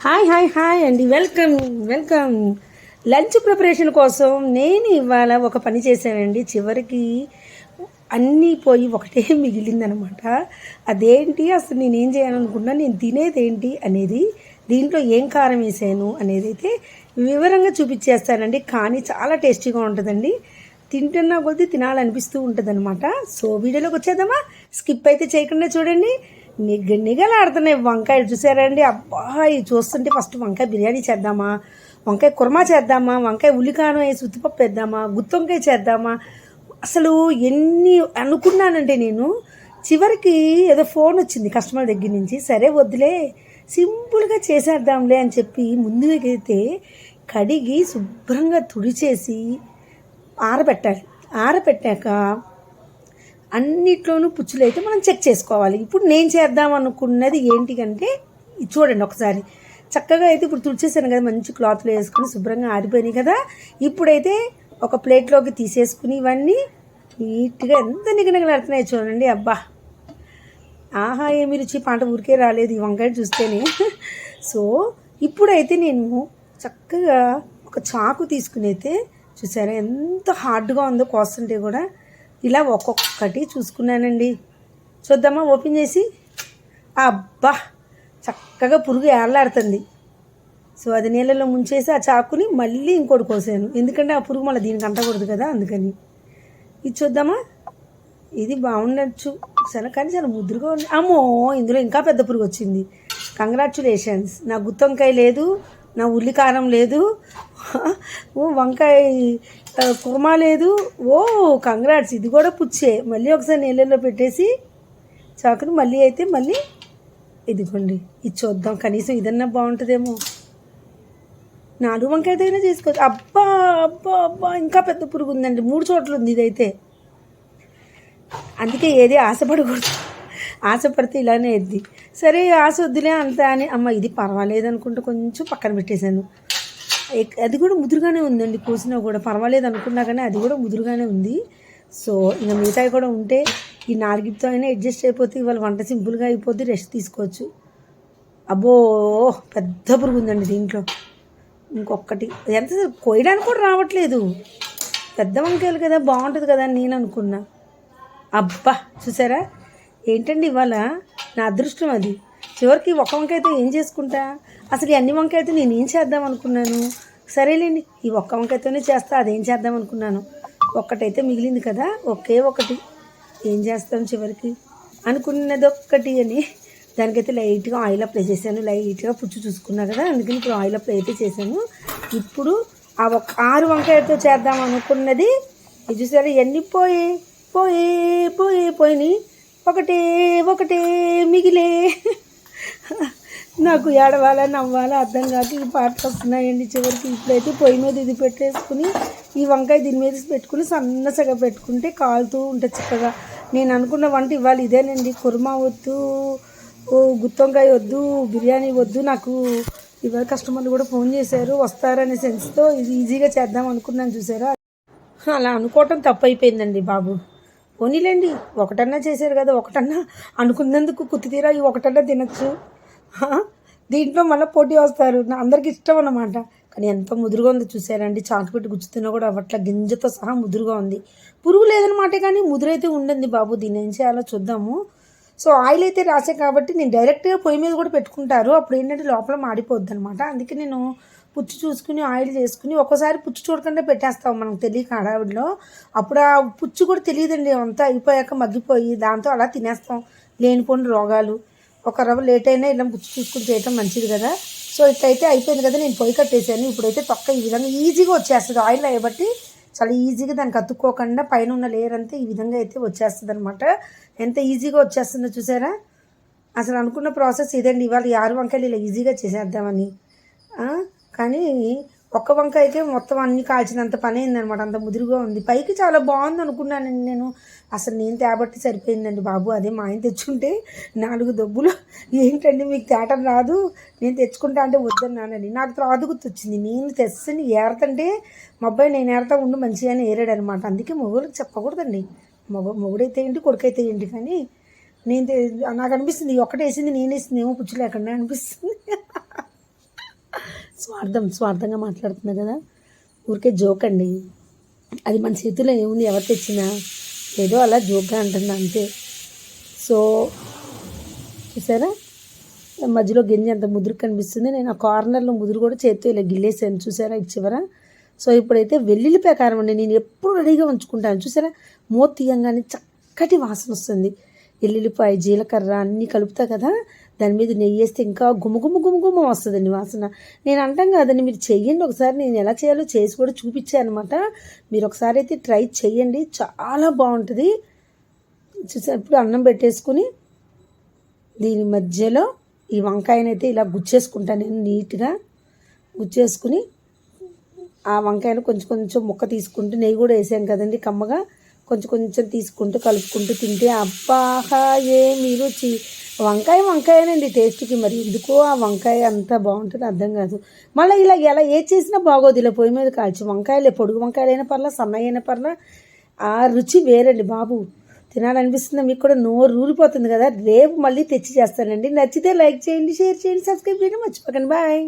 Hi hi hi అండి welcome welcome lunch preparation కోసం నేను ఇవాళ ఒక పని చేశానండి. చివరికి అన్నీ పోయి ఒకటే మిగిలిందనమాట. అదేంటి? అసలు నేనేం చేయాలనుకున్నా నేను తినేది ఏంటి అనేది దీంట్లో ఏం కారం వేసాను అనేది అయితే వివరంగా చూపించేస్తానండి. కానీ చాలా టేస్టీగా ఉంటుందండి. తింటున్నా కొద్దీ తినాలనిపిస్తూ ఉంటుంది అనమాట సో వీడియోలోకి వచ్చేద్దామా? స్కిప్ అయితే చేయకుండా చూడండి. నిగ్గ నిగలాడుతున్నాయి వంకాయలు. చూసారండి? అబ్బా ఇవి చూస్తుంటే ఫస్ట్ వంకాయ బిర్యానీ చేద్దామా? వంకాయ కుర్మా చేద్దామా? వంకాయ ఉల్లికాను వేసి ఉత్తిపప్పు వేద్దామా? గుత్తొంకాయ చేద్దామా? అసలు ఎన్ని అనుకున్నానంటే నేను. చివరికి ఏదో ఫోన్ వచ్చింది కస్టమర్ దగ్గర నుంచి. సరే వద్దులే సింపుల్గా చేసేద్దాంలే అని చెప్పి ముందుకైతే కడిగి శుభ్రంగా తుడిచేసి ఆరబెట్టాలి. ఆరబెట్టాక అన్నిట్లోనూ పుచ్చులు అయితే మనం చెక్ చేసుకోవాలి. ఇప్పుడు నేను చేద్దాం అనుకున్నది ఏంటి అంటే చూడండి ఒకసారి. చక్కగా అయితే ఇప్పుడు తుడిచేసాను కదా మంచి క్లాత్లో వేసుకుని శుభ్రంగా ఆరిపోయినాయి కదా. ఇప్పుడైతే ఒక ప్లేట్లోకి తీసేసుకుని ఇవన్నీ నీట్గా ఎంత నిగనగలాడుతున్నాయి చూడండి. అబ్బా! ఆహా ఏమి రుచి పంట ఊరికే రాలేదు ఈ వంకాయ చూస్తేనే. సో ఇప్పుడైతే నేను చక్కగా ఒక చాకు తీసుకుని అయితే చూసారా ఎంత హార్డ్గా ఉందో కోస్తుంటే కూడా ఇలా ఒక్కొక్కటి చూసుకున్నానండి. చూద్దామా? ఓపెన్ చేసి. అబ్బా! చక్కగా పురుగు ఏర్లాడుతుంది సో అది నీళ్ళలో ముంచేసి ఆ చాకుని మళ్ళీ ఇంకోటి కోసాను. ఎందుకంటే ఆ పురుగు మళ్ళీ దీనికి అంటకూడదు కదా అందుకని. ఇది చూద్దామా? ఇది బాగుండొచ్చు. చాలా కానీ చాలా ముద్దుగా ఉంది. అమ్మో! ఇందులో ఇంకా పెద్ద పురుగు వచ్చింది. కంగ్రాచులేషన్స్ నా గుత్తంకాయ లేదు. నా ఉల్లి కారం లేదు. ఓ వంకాయ కుర్మా లేదు. ఓ కంగ్రాట్స్. ఇది కూడా పుచ్చే. మళ్ళీ ఒకసారి నీళ్ళల్లో పెట్టేసి చాకుని మళ్ళీ అయితే మళ్ళీ ఇదిగోండి. ఇది చూద్దాం. కనీసం ఇదన్నా బాగుంటుందేమో. నాలుగు వంకాయతైనా చేసుకోవచ్చు అబ్బా అబ్బా అబ్బా. ఇంకా పెద్ద పురుగు ఉందండి. మూడు చోట్ల ఉంది ఇదైతే. అందుకే ఏది ఆశపడకూడదు. ఆశపడితే ఇలానే ఎద్ది సరే ఆశ వద్దులే అంత అని అమ్మ ఇది పర్వాలేదు అనుకుంటే కొంచెం పక్కన పెట్టేశాను. అది కూడా ముదురుగానే ఉందండి కోసినా కూడా. పర్వాలేదు అనుకున్నా కానీ అది కూడా ముదురుగానే ఉంది. సో ఇంకా మిగతాయి కూడా ఉంటే ఈ నాలుగితో అయినా అడ్జస్ట్ అయిపోతే ఇవాళ వంట సింపుల్గా అయిపోద్ది రెస్ట్ తీసుకోవచ్చు. అబ్బో పెద్ద పురుగు ఉందండి దీంట్లో. ఇంకొకటి ఎంత కోయడానికి కూడా రావట్లేదు. పెద్ద వంకాయలు కదా బాగుంటుంది కదా అని నేను అనుకున్నా. అబ్బా చూసారా? ఏంటండి ఇవాళ? నా అదృష్టం అది. చివరికి ఒక వంకాయతో ఏం చేసుకుంటా? అసలు అన్ని అన్ని వంకాయతో నేను ఏం చేద్దాం అనుకున్నాను? సరేలేండి ఈ ఒక్క వంకాయతోనే చేస్తా అదేం చేద్దాం అనుకున్నాను. ఒక్కటైతే మిగిలింది కదా ఒకే ఒకటి. ఏం చేస్తాం చివరికి? అనుకున్నది ఒక్కటి అని. దానికైతే లైట్గా ఆయిల్ అప్లై చేశాను. లైట్గా పుచ్చు చూసుకున్నా కదా అందుకని ఇప్పుడు ఆయిల్ అప్లై అయితే చేశాను. ఇప్పుడు ఆ ఒక ఆరు వంకాయతో చేద్దాం అనుకున్నది. ఇది చూసారా ఎన్ని పోయి పోయి పోయి పోయినాయి. ఒకటే ఒకటే మిగిలే. నాకు ఏడవాలా నవ్వాలా అర్థం కాక ఈ పాటలు వస్తున్నాయండి చివరికి. ఇప్పుడైతే పొయ్యి మీద ఇది పెట్టేసుకుని ఈ వంకాయ దీని మీద పెట్టుకుని సన్నసగా పెట్టుకుంటే కాలుతూ ఉంటుంది చక్కగా. నేను అనుకున్న వంట ఇవాళ ఇదేనండి. కుర్మా వద్దు ఓ గుత్తొంకాయ వద్దు బిర్యానీ వద్దు. నాకు ఇవాళ కస్టమర్లు కూడా ఫోన్ చేశారు వస్తారనే సెన్స్తో ఇది ఈజీగా చేద్దాం అనుకున్నాను చూసారా? అలా అనుకోవటం తప్పు అయిపోయిందండి బాబు. పోనీలేండి ఒకటన్నా చేశారు కదా ఒకటన్నా అనుకున్నందుకు కుత్తి తీరా ఈ ఒకటన్నా తినచ్చు. దీంట్లో మళ్ళీ పోటీ వస్తారు. నా అందరికి ఇష్టం అన్నమాట. కానీ ఎంత ముదురుగా ఉందో చూసారండి చాకు పెట్టి గుచ్చుతున్నా కూడా అట్లా గింజతో సహా ముదురుగా ఉంది. పురుగు లేదనమాట కానీ ముదురైతే ఉండింది బాబు. దీన్ని ఏం చేయాలో చూద్దాము. సో ఆయిల్ అయితే రాసే కాబట్టి నేను డైరెక్ట్గా పొయ్యి మీద కూడా పెట్టుకుంటారు. అప్పుడు ఏంటంటే లోపల మాడిపోద్ది అనమాట అందుకే నేను పుచ్చు చూసుకుని ఆయిల్ చేసుకుని ఒక్కోసారి పుచ్చు చూడకుండా పెట్టేస్తాం మనకు తెలియక హడావిడిలో. అప్పుడు ఆ పుచ్చు కూడా తెలియదండి అంతా అయిపోయాక మగ్గిపోయి దాంతో అలా తినేస్తాం. లేనిపోని రోగాలు. ఒక రవ్వ లేట్ అయినా ఇలా పుచ్చు చూసుకుని చేయటం మంచిది కదా. సో ఇట్లయితే అయిపోయింది కదా నేను పొయ్యి కట్టేసాను ఇప్పుడైతే తొక్క ఈ విధంగా ఈజీగా వచ్చేస్తుంది. ఆయిల్ అయ్యబట్టి చాలా ఈజీగా దానికి అతుక్కోకుండా పైన ఉన్న లేయర్ అంతా ఈ విధంగా అయితే వచ్చేస్తుంది అనమాట ఎంత ఈజీగా వచ్చేస్తుందో చూసారా? అసలు అనుకున్న ప్రాసెస్ ఇదండి. ఇవాళ ఆరు వంకాయలు ఇలా ఈజీగా చేసేద్దామని. కానీ ఒక్క వంకాయకే మొత్తం అన్ని కాల్చినంత పని అయిందనమాట. అంత ముదురుగా ఉంది. పైకి చాలా బాగుంది అనుకున్నానండి నేను. అసలు నేను తేబట్టి సరిపోయిందండి బాబు. అదే మా ఆయన తెచ్చుకుంటే నాలుగు దబ్బులు. ఏంటండి మీకు తేటం రాదు? నేను తెచ్చుకుంటా అంటే వద్దన్నానండి. నాకు రాదు గుర్తొచ్చింది. నేను తెచ్చని ఏరతంటే మా అబ్బాయి నేను ఏరతా ఉండు మంచిగానే ఏరాడు అనమాట అందుకే మొగుడికి చెప్పకూడదండి. మొగ మొగుడైతే ఏంటి కొడుకైతే ఏంటి కానీ నేను నాకు అనిపిస్తుంది. ఒకటేసింది నేనేసింది ఏమో పుచ్చు లేకుండా అనిపిస్తుంది. స్వార్థం స్వార్థంగా మాట్లాడుతున్నా కదా? ఊరికే జోక్ అండి. అది మన చేతిలో ఏముంది? ఎవరు తెచ్చినా? ఏదో అలా జోక్గా అంటున్నా అంతే. సో చూసారా? మధ్యలో గింజ అంత ముదురు కనిపిస్తుంది. నేను ఆ కార్నర్లో ముదురు కూడా చేత్తో ఇలా గిల్లేసాను. చూసారా? ఇది చివర. సో ఇప్పుడైతే వెల్లుల్లి ప్రకారం అండి నేను ఎప్పుడు రెడీగా ఉంచుకుంటాను. చూసారా? మూత తీయంగానే చక్కటి వాసన వస్తుంది. ఎల్లుల్లిపాయ జీలకర్ర అన్నీ కలుపుతా కదా? దాని మీద నెయ్యి వేస్తే ఇంకా గుమగుమ గుమగుమ వస్తుందండి వాసన. నేను అంటాం కాదండి మీరు చెయ్యండి ఒకసారి. నేను ఎలా చేయాలో చేసి కూడా చూపించాను అనమాట మీరు ఒకసారి అయితే ట్రై చేయండి చాలా బాగుంటుంది. ఇప్పుడు అన్నం పెట్టేసుకుని దీని మధ్యలో ఈ వంకాయనైతే ఇలా గుచ్చేసుకుంటాను నేను నీట్గా. గుచ్చేసుకుని ఆ వంకాయను కొంచెం కొంచెం ముక్క తీసుకుంటూ నెయ్యి కూడా వేసాం కదండి కమ్మగా. కొంచెం కొంచెం తీసుకుంటూ కలుపుకుంటూ తింటే అబ్బాహా ఏమి రుచి. వంకాయ వంకాయనండి టేస్ట్కి మరి ఎందుకో ఆ వంకాయ అంతా బాగుంటుంది అర్థం కాదు. మళ్ళీ ఇలా ఎలా ఏ చేసినా బాగోదు ఇలా పొయ్యి మీద కాల్చి వంకాయలే పొడుగు వంకాయలైనా పర్లా సన్నయ్యైనా పర్లా ఆ రుచి వేరండి బాబు. తినాలనిపిస్తుంది? మీకు కూడా నోరు రూలిపోతుంది కదా. రేపు మళ్ళీ తెచ్చి చేస్తానండి. నచ్చితే లైక్ చేయండి షేర్ చేయండి సబ్స్క్రైబ్ చేయండి. మర్చిపోకండి. బాయ్.